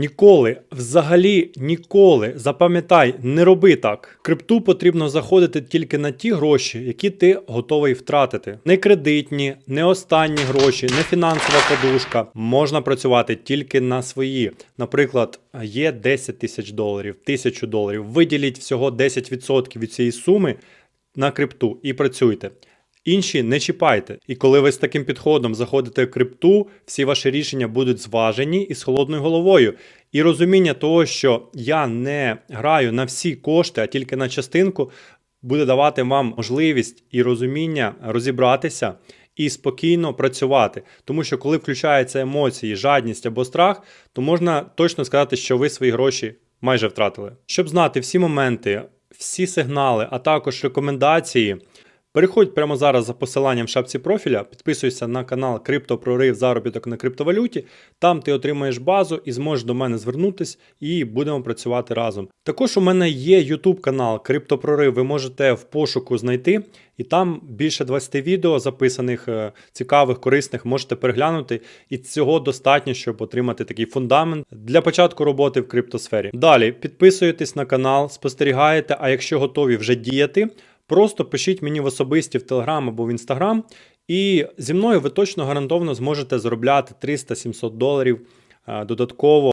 Ніколи, взагалі ніколи, запам'ятай, не роби так. Крипту потрібно заходити тільки на ті гроші, які ти готовий втратити. Не кредитні, не останні гроші, не фінансова подушка. Можна працювати тільки на свої. Наприклад, є 10 тисяч доларів, 1000 доларів. Виділіть всього 10% від цієї суми на крипту і працюйте. Інші не чіпайте. І коли ви з таким підходом заходите в крипту, всі ваші рішення будуть зважені і з холодною головою. І розуміння того, що я не граю на всі кошти, а тільки на частинку, буде давати вам можливість і розуміння розібратися і спокійно працювати. Тому що коли включаються емоції, жадність або страх, то можна точно сказати, що ви свої гроші майже втратили. Щоб знати всі моменти, всі сигнали, а також рекомендації. Переходь прямо зараз за посиланням в шапці профіля, підписуйся на канал Криптопрорив заробіток на криптовалюті. Там ти отримаєш базу і зможеш до мене звернутись і будемо працювати разом. Також у мене є YouTube канал Криптопрорив. Ви можете в пошуку знайти, і там більше 20 відео записаних, е, цікавих, корисних, можете переглянути. І цього достатньо, щоб отримати такий фундамент для початку роботи в криптосфері. Далі підписуєтесь на канал, спостерігаєте, а якщо готові вже діяти. Просто пишіть мені в особисті в Телеграм або в Інстаграм, і зі мною ви точно гарантовано зможете заробляти 300-700 доларів е, додатково